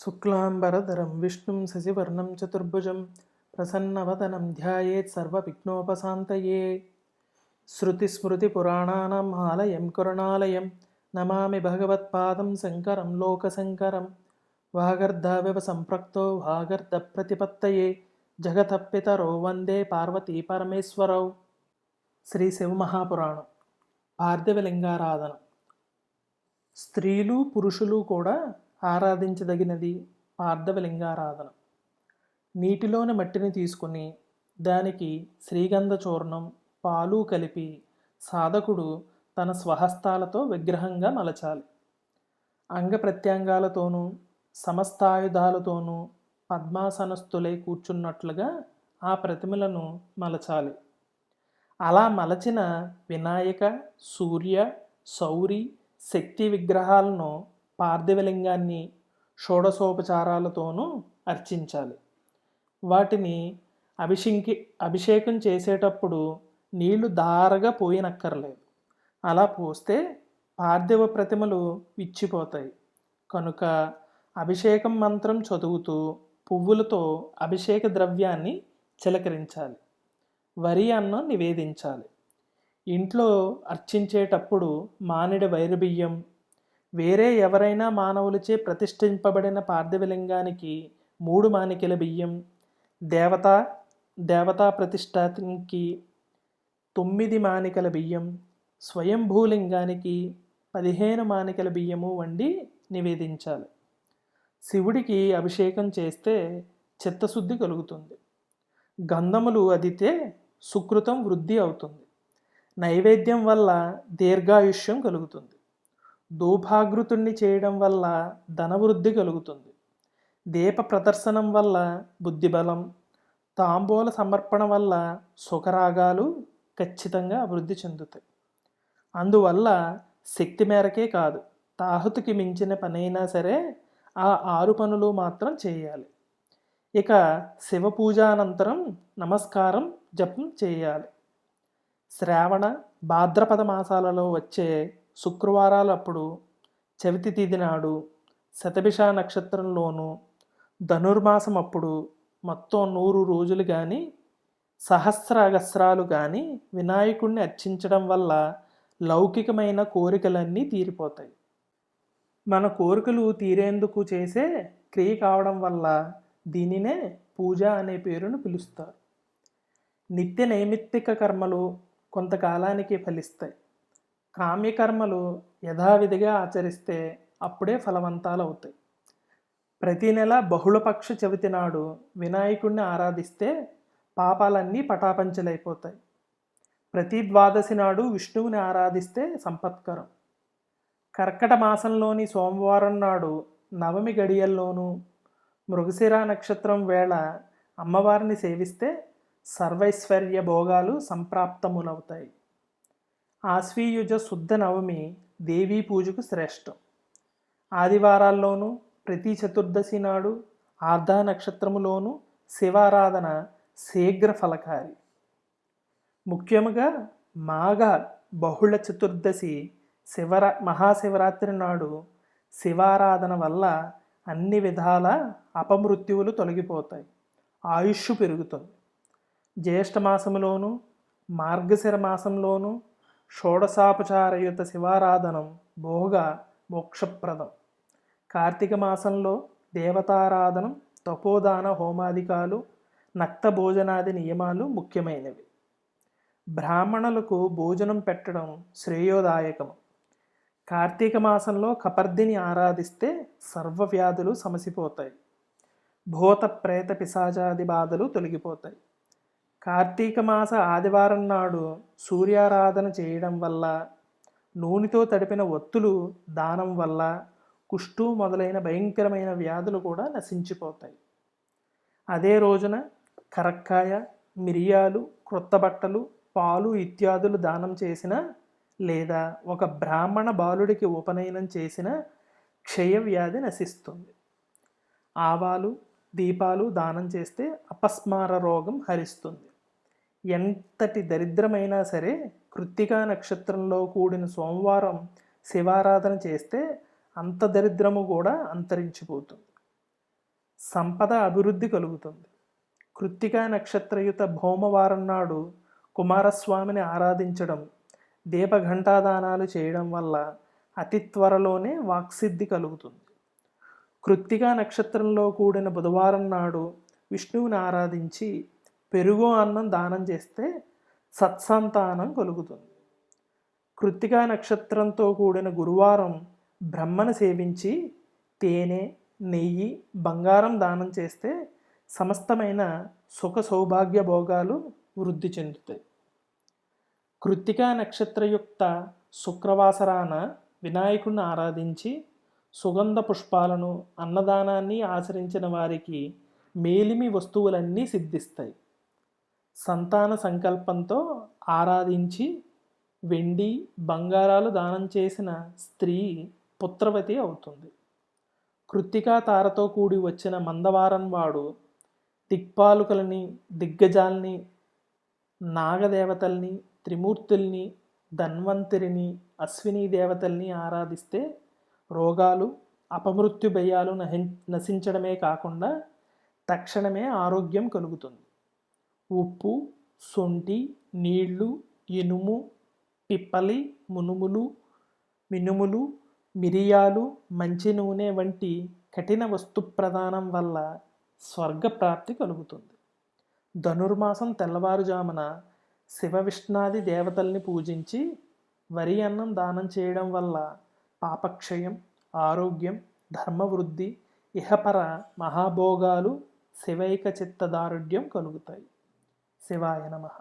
శుక్లాంబరధరం విష్ణుం శశివర్ణం చతుర్భుజం ప్రసన్నవదనం ధ్యాయేత్ సర్వవిఘ్నోపశాంతయే. శృతిస్మృతిపురాణానాం ఆలయం కరుణాలయం నమామి భగవత్పాదం శంకరం లోకశంకరం. వాగర్ధవివ సంప్రక్తో వాగర్ధ ప్రతిపత్తయే జగతపితరో వందే పార్వతీ పరమేశ్వరౌ. శ్రీ శివమహాపురాణం పార్థివలింగారాధన. స్త్రీలు పురుషులు కూడా ఆరాధించదగినది పార్థవలింగారాధన. నీటిలోని మట్టిని తీసుకుని దానికి శ్రీగంధ చూర్ణం పాలు కలిపి సాధకుడు తన స్వహస్తాలతో విగ్రహంగా మలచాలి. అంగ ప్రత్యంగాలతోనూ సమస్తాయుధాలతోనూ పద్మాసనస్థులై కూర్చున్నట్లుగా ఆ ప్రతిమలను మలచాలి. అలా మలచిన వినాయక సూర్య సౌరి శక్తి విగ్రహాలను పార్థివలింగాన్ని షోడశోపచారాలతోనూ అర్చించాలి. వాటిని అభిషింకి అభిషేకం చేసేటప్పుడు నీళ్ళు దారగా పోయినక్కర్లేదు. అలా పోస్తే పార్థివ ప్రతిమలు విచ్చిపోతాయి. కనుక అభిషేకం మంత్రం చదువుతూ పువ్వులతో అభిషేక ద్రవ్యాన్ని చిలకరించాలి. వరి అన్నం నివేదించాలి. ఇంట్లో అర్చించేటప్పుడు మానిడి వైరబియ్యం వేరే ఎవరైనా మానవులచే ప్రతిష్ఠింపబడిన పార్థివలింగానికి మూడు మానికల బియ్యం దేవత దేవతా ప్రతిష్టానికి తొమ్మిది మానికల బియ్యం స్వయంభూలింగానికి పదిహేను మానికల బియ్యము వండి నివేదించాలి. శివుడికి అభిషేకం చేస్తే చిత్తశుద్ధి కలుగుతుంది. గంధములు అదితే సుకృతం వృద్ధి అవుతుంది. నైవేద్యం వల్ల దీర్ఘాయుష్యం కలుగుతుంది. దూభాగృతుణ్ణి చేయడం వల్ల ధనవృద్ధి కలుగుతుంది. దీప ప్రదర్శనం వల్ల బుద్ధిబలం తాంబూల సమర్పణ వల్ల సుఖరాగాలు ఖచ్చితంగా అభివృద్ధి చెందుతాయి. అందువల్ల శక్తి మేరకే కాదు తాహుతికి మించిన పనైనా సరే ఆ ఆరు పనులు మాత్రం చేయాలి. ఇక శివ పూజానంతరం నమస్కారం జపం చేయాలి. శ్రావణ భాద్రపద మాసాలలో వచ్చే శుక్రవారాలప్పుడు చవితి తిథి నాడు శతభిష నక్షత్రంలోనూ ధనుర్మాసం అప్పుడు మొత్తం నూరు రోజులు కానీ సహస్ర అగస్రాలు కానీ వినాయకుడిని అర్చించడం వల్ల లౌకికమైన కోరికలన్నీ తీరిపోతాయి. మన కోరికలు తీరేందుకు చేసే క్రియ కావడం వల్ల దీనినే పూజ అనే పేరును పిలుస్తారు. నిత్య నైమిత్తిక కర్మలు కొంతకాలానికి ఫలిస్తాయి. కామ్యకర్మలు యథావిధిగా ఆచరిస్తే అప్పుడే ఫలవంతాలు అవుతాయి ప్రతి నెల బహుళపక్ష చవితి నాడు వినాయకుడిని ఆరాధిస్తే పాపాలన్నీ పటాపంచలైపోతాయి. ప్రతి ద్వాదశి నాడు విష్ణువుని ఆరాధిస్తే సంపత్కరం. కర్కట మాసంలోని సోమవారం నాడు నవమి గడియల్లోనూ మృగశిర నక్షత్రం వేళ అమ్మవారిని సేవిస్తే సర్వైశ్వర్య భోగాలు సంప్రాప్తములవుతాయి. ఆశ్వీయుజ శుద్ధ నవమి దేవీ పూజకు శ్రేష్టం. ఆదివారాల్లోనూ ప్రతి చతుర్దశి నాడు ఆర్ధ నక్షత్రములోనూ శివారాధన శీఘ్ర ఫలకారి. ముఖ్యముగా మాఘ బహుళ చతుర్దశి శివర మహాశివరాత్రి నాడు శివారాధన వల్ల అన్ని విధాల అపమృత్యువులు తొలగిపోతాయి. ఆయుష్ పెరుగుతుంది. జ్యేష్ఠమాసములోనూ మార్గశిర మాసంలోనూ షోడశాపచారయుత శివారాధనం భోగ మోక్షప్రదం. కార్తీక మాసంలో దేవతారాధనం తపోదాన హోమాదికాలు నక్త భోజనాది నియమాలు ముఖ్యమైనవి. బ్రాహ్మణులకు భోజనం పెట్టడం శ్రేయోదాయకము కార్తీక మాసంలో కపర్దిని ఆరాధిస్తే సర్వవ్యాధులు సమసిపోతాయి. భూత ప్రేత పిశాచాది బాధలు తొలగిపోతాయి. కార్తీక మాస ఆదివారం నాడు సూర్యారాధన చేయడం వల్ల నూనెతో తడిపిన ఒత్తులు దానం వల్ల కుష్టు మొదలైన భయంకరమైన వ్యాధులు కూడా నశించిపోతాయి. అదే రోజున కరక్కాయ మిరియాలు క్రొత్త బట్టలు పాలు ఇత్యాదులు దానం చేసిన లేదా ఒక బ్రాహ్మణ బాలుడికి ఉపనయనం చేసిన క్షయవ్యాధి నశిస్తుంది. ఆవాలు దీపాలు దానం చేస్తే అపస్మార రోగం హరిస్తుంది. ఎంతటి దరిద్రమైనా సరే కృత్తికా నక్షత్రంలో కూడిన సోమవారం శివారాధన చేస్తే అంత దరిద్రము కూడా అంతరించిపోతుంది. సంపద అభివృద్ధి కలుగుతుంది. కృత్తికా నక్షత్రయుత భౌమవారం నాడు కుమారస్వామిని ఆరాధించడం దీపఘంటాదానాలు చేయడం వల్ల అతి త్వరలోనే వాక్సిద్ధి కలుగుతుంది. కృత్తికా నక్షత్రంలో కూడిన బుధవారం నాడు విష్ణువుని ఆరాధించి పెరుగు అన్నం దానం చేస్తే సత్సంతానం కలుగుతుంది. కృత్తికా నక్షత్రంతో కూడిన గురువారం బ్రహ్మను సేవించి తేనె నెయ్యి బంగారం దానం చేస్తే సమస్తమైన సుఖ సౌభాగ్య భోగాలు వృద్ధి చెందుతాయి. కృత్తికా నక్షత్రయుక్త శుక్రవాసరాన వినాయకుడిని ఆరాధించి సుగంధ పుష్పాలను అన్నదానాన్ని ఆచరించిన వారికి మేలిమి వస్తువులన్నీ సిద్ధిస్తాయి. సంతాన సంకల్పంతో ఆరాధించి వెండి బంగారాలు దానం చేసిన స్త్రీ పుత్రవతి అవుతుంది. కృత్తికా తారతో కూడి వచ్చిన మందవారం వాడు దిక్పాలుకలని దిగ్గజాల్ని నాగదేవతల్ని త్రిమూర్తుల్ని ధన్వంతరిని అశ్విని దేవతల్ని ఆరాధిస్తే రోగాలు అపమృత్యు భయాలు నహి నశించడమే కాకుండా తక్షణమే ఆరోగ్యం కలుగుతుంది. ఉప్పు సొంటి నీళ్ళు ఇనుము పిప్పలి మునుములు మినుములు మిరియాలు మంచి నూనె వంటి కఠిన వస్తు ప్రదానం వల్ల స్వర్గప్రాప్తి కలుగుతుంది. ధనుర్మాసం తెల్లవారుజామున శివ విష్ణాది దేవతల్ని పూజించి వరి అన్నం దానం చేయడం వల్ల పాపక్షయం ఆరోగ్యం ధర్మవృద్ధి ఇహపర మహాభోగాలు శివైక చిత్తదారుఢ్యం కలుగుతాయి. శివాయ నమః